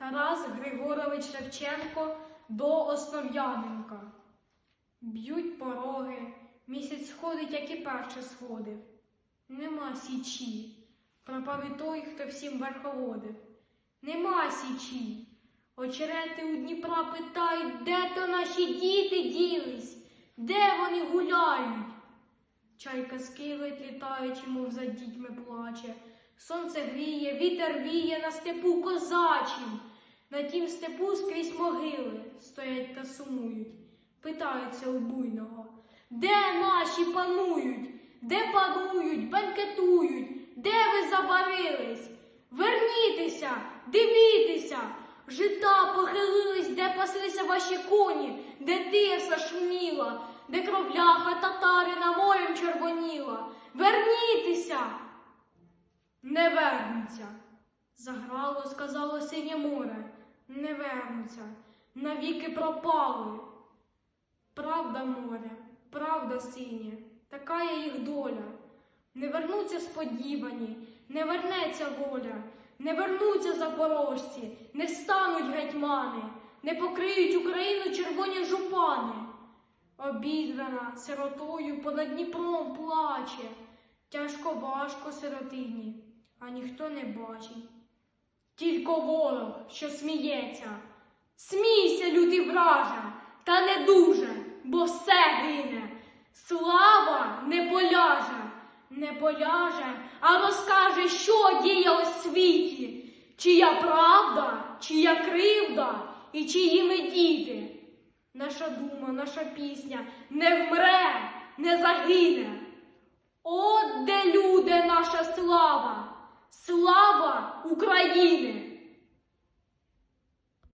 Тарас Григорович Шевченко до Основ'яненка. Б'ють пороги, місяць сходить, як і перше сходив. Нема січі, пропав і той, хто всім верховодив. Нема січі. Очерети у Дніпра питають, де то наші діти ділись, де вони гуляють. Чайка скилить, літаючи, мов за дітьми плаче. Сонце гріє, вітер віє на степу козачим. На тім степу скрізь могили стоять та сумують. Питаються у буйного, де наші панують, де панують, бенкетують, де ви забарились? Вернітеся, дивіться, жита похилились, де паслися ваші коні, де тиса шуміла, де кровляха татарина морем червоніла. Вернітеся! Не вернуться. Заграло, сказало синє море, не вернуться, навіки пропали. Правда, море, правда, синє, така є їх доля. Не вернуться сподівані, не вернеться воля, не вернуться запорожці, не стануть гетьмани, не покриють Україну червоні жупани. Обідрана сиротою понад Дніпром плаче, тяжко важко сиротині, а ніхто не бачить. Тільки ворог, що сміється. Смійся, лютий враже, та не дуже, бо все гине. Слава не поляже, не поляже, а розкаже, що діє у світі, чия правда, чия кривда і чиї ми діти. Наша дума, наша пісня не вмре, не загине. От де люди наша слава, слава України.